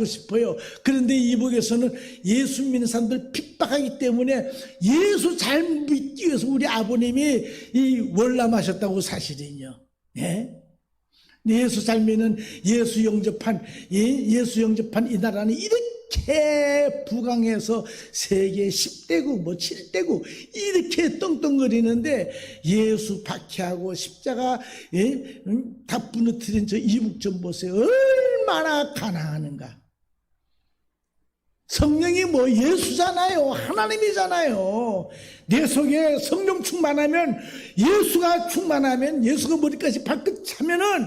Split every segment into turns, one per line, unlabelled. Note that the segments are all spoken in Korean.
하고 싶어요. 그런데 이북에서는 예수 믿는 사람들 핍박하기 때문에 예수 잘 믿기 위해서 우리 아버님이 이 월남하셨다고 사실은요. 예? 예수 잘 믿는 예수 영접한 예, 예수 영접한 이 나라는 이렇게 부강해서 세계 10대국 뭐 7대국 이렇게 떵떵거리는데 예수 박해하고 십자가 예? 음, 다 부러뜨린 저 이북 좀 보세요 얼마나 가난한가 성령이 뭐 예수잖아요. 하나님이잖아요. 내 속에 성령 충만하면 예수가 충만하면 예수가 머리까지 발끝 차면은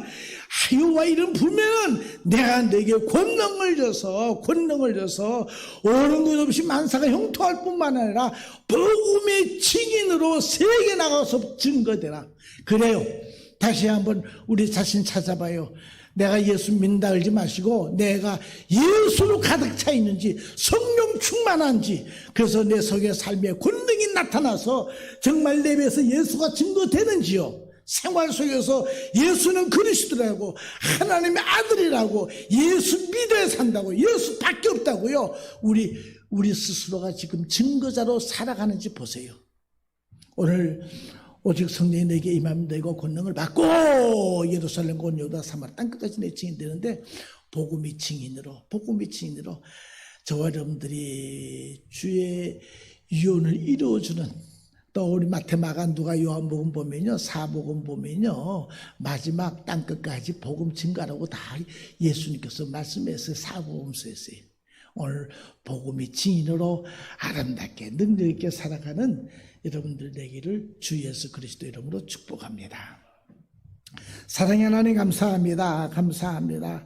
하유와 이름 불면은 내가 내게 권능을 줘서 권능을 줘서 오는 것 없이 만사가 형통할 뿐만 아니라 복음의 증인으로 세계 나가서 증거되라. 그래요. 다시 한번 우리 자신 찾아봐요. 내가 예수 믿는다 그러지 마시고 내가 예수로 가득 차 있는지 성령 충만한지 그래서 내 속에 삶의 권능이 나타나서 정말 내 배에서 예수가 증거되는지요. 생활 속에서 예수는 그리스도라고 하나님의 아들이라고 예수 믿어야 산다고 예수밖에 없다고요. 우리 우리 스스로가 지금 증거자로 살아가는지 보세요. 오늘 오직 성령이 내게 임하면 되고 권능을 받고 예루살렘 곧 유다 사마리아 땅끝까지 내 증인 되는데 복음이 증인으로 복음이 증인으로 저와 여러분들이 주의 유언을 이루어주는 또 우리 마테마가 누가 요한복음 보면요 사복음 보면요 마지막 땅끝까지 복음 증가라고 다 예수님께서 말씀했어요. 사복음서에서요 오늘 복음이 증인으로 아름답게 능력 있게 살아가는 여러분들 되기를 주 예수 그리스도 이름으로 축복합니다. 사랑의 하나님 감사합니다. 감사합니다.